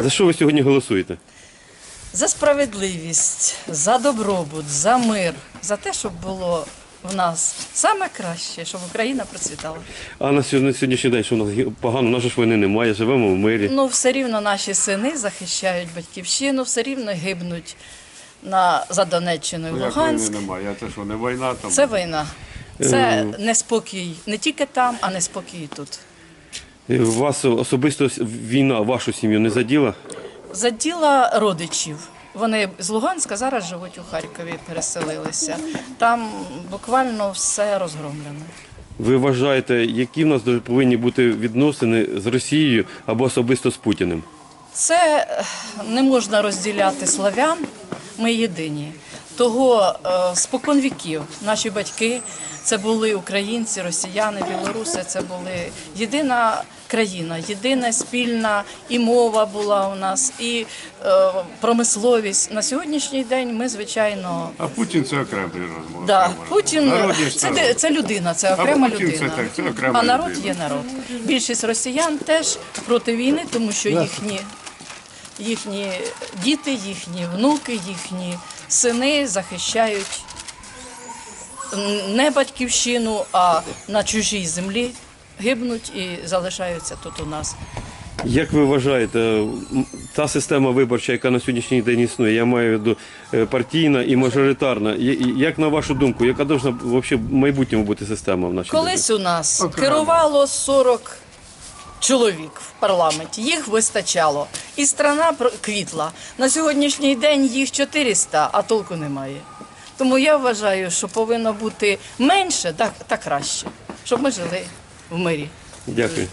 За що ви сьогодні голосуєте? За справедливість, за добробут, за мир, за те, щоб було в нас саме краще, щоб Україна процвітала. А на сьогодні- сьогоднішній день, що у нас гі- погано, у нас ж війни немає, живемо в мирі. Ну, все рівно наші сини захищають батьківщину, все рівно гибнуть на, за Донеччину і Ну, як Луганськ. немає, а це що, не війна там? Це війна. Це неспокій не тільки там, а неспокій і тут. Е, Вас особисто війна вашу сім'ю не заділа? Заділа родичів. Вони з Луганська зараз живуть у Харкові, переселилися. Там буквально все розгромлено. Ви вважаєте, які в нас повинні бути відносини з Росією або особисто з Путіним? Це е, не можна розділяти славян, ми єдині. Того е, спокон віків наші батьки це були українці, росіяни, білоруси. Це були єдина країна, єдина спільна і мова була у нас, і е, промисловість. На сьогоднішній день ми, звичайно, А Путін це окремий розмова. Да, Путін це, це людина, це окрема Путін це людина. так, це окрема а народ людина. є народ. Більшість росіян теж проти війни, тому що їхні, їхні діти, їхні внуки, їхні сини захищають не батьківщину, а на чужій землі гибнуть і залишаються тут у нас. Як ви вважаєте, та система виборча, яка на сьогоднішній день існує, я маю в виду е, партійна і мажоритарна, як на вашу думку, яка должна в майбутньому бути система в нашій державі? Колись у нас керувало 40 чоловік в парламенті, їх вистачало. І страна квітла. На сьогоднішній день їх 400, а толку немає. Тому я вважаю, що повинно бути менше та, та краще, щоб ми жили в мирі. Дякую.